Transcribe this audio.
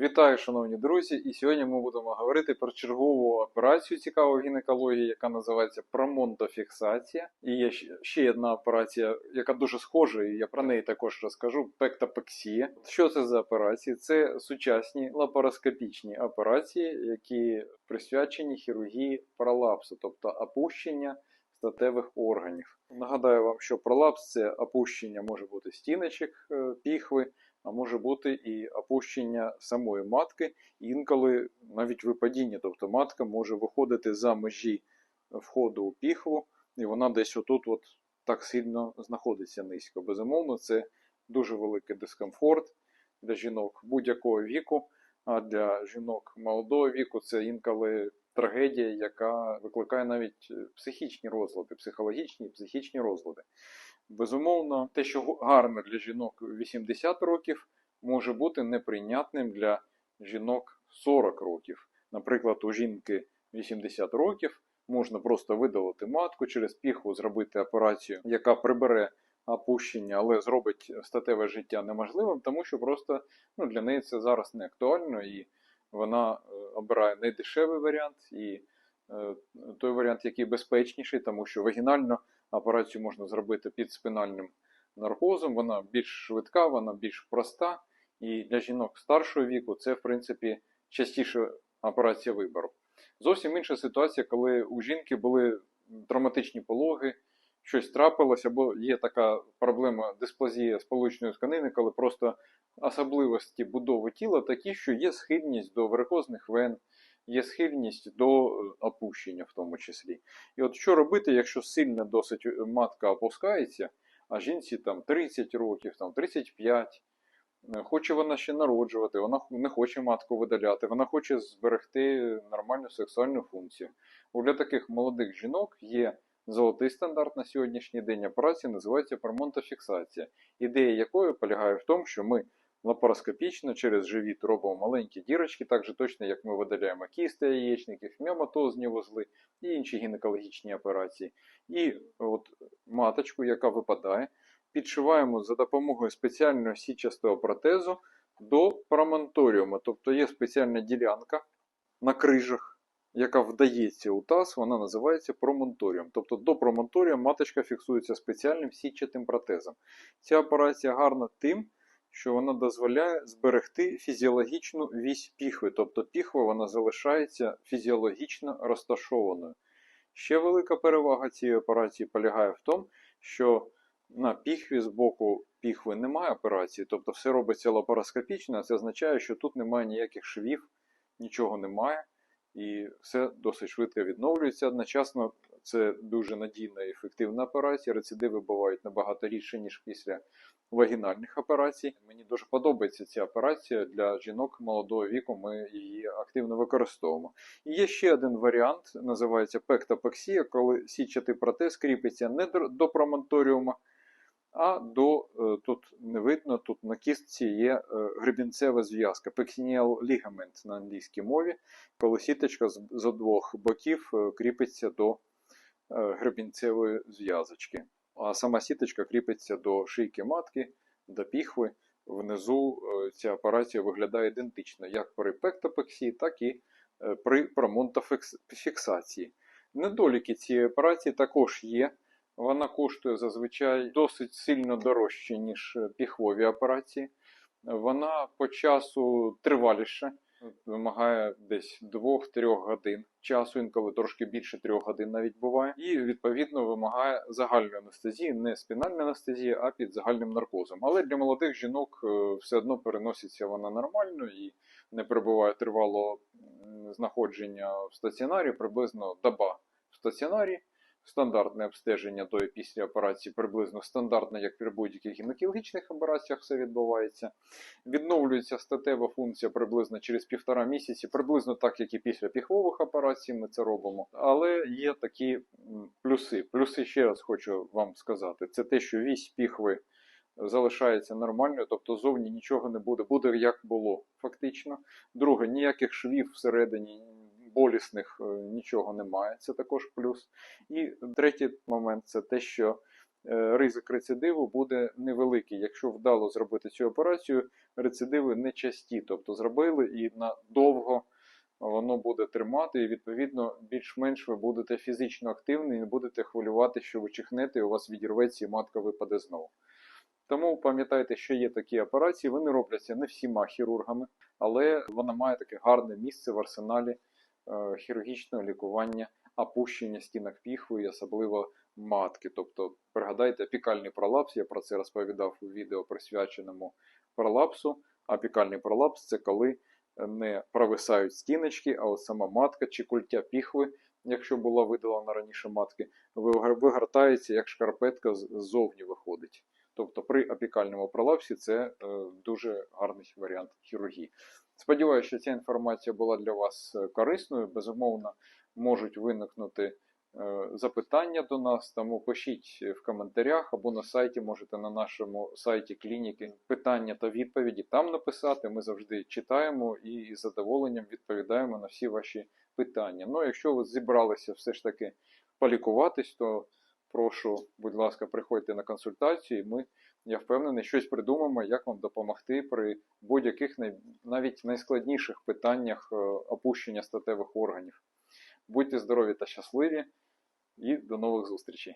Вітаю, шановні друзі! І сьогодні ми будемо говорити про чергову операцію цікаву в гінекології, яка називається промонтофіксація. І є ще- одна операція, яка дуже схожа, і я про неї також розкажу. Пектапексія. Що це за операції? Це сучасні лапароскопічні операції, які присвячені хірургії пролапсу, тобто опущення статевих органів. Нагадаю вам, що пролапс це опущення може бути стіночок е, піхви а може бути і опущення самої матки, інколи навіть випадіння. Тобто матка може виходити за межі входу у піхву, і вона десь отут от так сильно знаходиться низько. Безумовно, це дуже великий дискомфорт для жінок будь-якого віку, а для жінок молодого віку це інколи трагедія, яка викликає навіть психічні розлади, психологічні і психічні розлади. Безумовно, те, що гарно для жінок 80 років, може бути неприйнятним для жінок 40 років. Наприклад, у жінки 80 років можна просто видалити матку через піхву, зробити операцію, яка прибере опущення, але зробить статеве життя неможливим, тому що просто ну, для неї це зараз не актуально, і вона е, обирає найдешевий варіант і е, той варіант, який безпечніший, тому що вагінально операцію можна зробити під спинальним наркозом. Вона більш швидка, вона більш проста. І для жінок старшого віку це, в принципі, частіше операція вибору. Зовсім інша ситуація, коли у жінки були травматичні пологи, щось трапилось, або є така проблема дисплазія сполучної тканини, коли просто особливості будови тіла такі, що є схильність до варикозних вен, є схильність до е, опущення в тому числі. І от що робити, якщо сильно досить е, матка опускається, а жінці там 30 років, там 35, е, хоче вона ще народжувати, вона не хоче матку видаляти, вона хоче зберегти нормальну сексуальну функцію. От Для таких молодих жінок є золотий стандарт на сьогоднішній день операції, називається промонтофіксація, ідея якої полягає в тому, що ми лапароскопічно через живіт робимо маленькі дірочки, так же точно, як ми видаляємо кісти яєчників, міоматозні вузли і інші гінекологічні операції. І от маточку, яка випадає, підшиваємо за допомогою спеціального січастого протезу до промонторіуму. Тобто є спеціальна ділянка на крижах, яка вдається у таз, вона називається промонторіум. Тобто до промонторія маточка фіксується спеціальним січатим протезом. Ця операція гарна тим, що вона дозволяє зберегти фізіологічну вісь піхви, тобто піхва вона залишається фізіологічно розташованою. Ще велика перевага цієї операції полягає в тому, що на піхві з боку піхви немає операції, тобто все робиться лапароскопічно, а це означає, що тут немає ніяких швів, нічого немає, і все досить швидко відновлюється. Одночасно це дуже надійна і ефективна операція. Рецидиви бувають набагато рідше, ніж після вагінальних операцій. Мені дуже подобається ця операція для жінок молодого віку. Ми її активно використовуємо. І є ще один варіант, називається пектопексія, коли січатий протез кріпиться не до- промонторіума, а до е, тут не видно, тут на кістці є е, гребінцева зв'язка, pectineal ligament на англійській мові, коли сіточка з, з обох боків е, кріпиться до гребінцевої зв'язочки. А сама сіточка кріпиться до шийки матки, до піхви. Внизу е, ця операція виглядає ідентично як при пектопексії, так і е, при промонтофіксації. Недоліки цієї операції також є. Вона коштує зазвичай досить сильно дорожче, ніж е, піхвові операції. Вона по часу триваліша, вимагає десь 2-3 годин часу, інколи трошки більше 3 годин навіть буває. І відповідно вимагає загальної анестезії, не спінальної анестезії, а під загальним наркозом. Але для молодих жінок е, все одно переноситься вона нормально і не перебуває тривалого м, знаходження в стаціонарі, приблизно доба в стаціонарі. Стандартне обстеження до і після операції приблизно стандартне, як при будь-яких гінекологічних операціях все відбувається. Відновлюється статева функція приблизно через півтора місяці, приблизно так, як і після піхвових операцій ми це робимо. Але є такі плюси. Плюси ще раз хочу вам сказати: це те, що вісь піхви залишається нормальною, тобто зовні нічого не буде, буде як було фактично. Друге, ніяких швів всередині болісних е, нічого немає, це також плюс. І третій момент це те, що е, ризик рецидиву буде невеликий. Якщо вдало зробити цю операцію, рецидиви не часті, тобто зробили і надовго воно буде тримати, і відповідно більш-менш ви будете фізично активні і не будете хвилювати, що ви чихнете, і у вас відірветься і матка випаде знову. Тому пам'ятайте, що є такі операції, вони робляться не всіма хірургами, але вона має таке гарне місце в арсеналі хірургічного лікування, опущення стінок піхви, і особливо матки. Тобто, пригадайте, апікальний пролапс, я про це розповідав у відео присвяченому пролапсу. Апікальний пролапс це коли не провисають стіночки, а от сама матка чи культя піхви, якщо була видалена раніше матки, вигортається як шкарпетка ззовні виходить. Тобто при апікальному пролапсі це е, дуже гарний варіант хірургії. Сподіваюся, що ця інформація була для вас е, корисною. Безумовно, можуть виникнути е, запитання до нас, тому пишіть в коментарях або на сайті, можете на нашому сайті клініки питання та відповіді там написати. Ми завжди читаємо і з задоволенням відповідаємо на всі ваші питання. Ну, якщо ви зібралися все ж таки полікуватись, то прошу, будь ласка, приходьте на консультацію, і ми, я впевнений, щось придумаємо, як вам допомогти при будь-яких навіть найскладніших питаннях е, опущення статевих органів. Будьте здорові та щасливі, і до нових зустрічей!